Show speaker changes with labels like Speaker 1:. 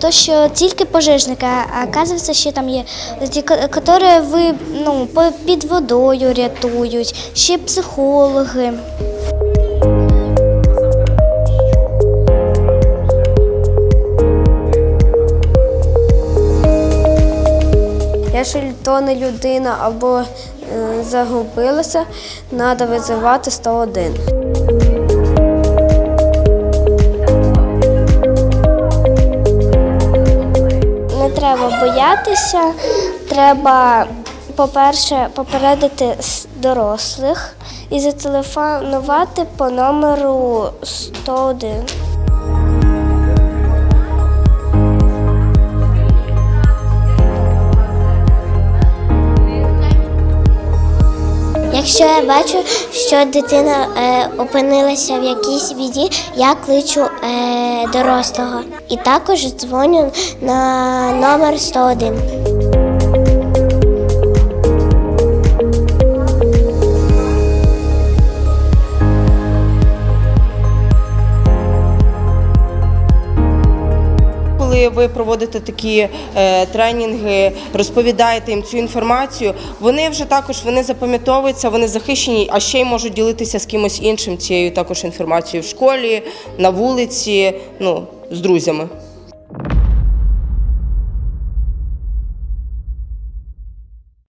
Speaker 1: то, що тільки пожежники, а оказується, що там є ті, які ви ну, під водою рятують, ще психологи.
Speaker 2: Якщо не людина або е, загубилася, треба визивати 101.
Speaker 1: Треба боятися, треба, по-перше, попередити дорослих і зателефонувати по номеру 101. Якщо я бачу, що дитина е, опинилася в якійсь біді, я кличу е, дорослого і також дзвоню на номер 101.
Speaker 3: Коли ви проводите такі е, тренінги, розповідаєте їм цю інформацію, вони вже також вони запам'ятовуються, вони захищені, а ще й можуть ділитися з кимось іншим цією також інформацією в школі, на вулиці, ну з друзями.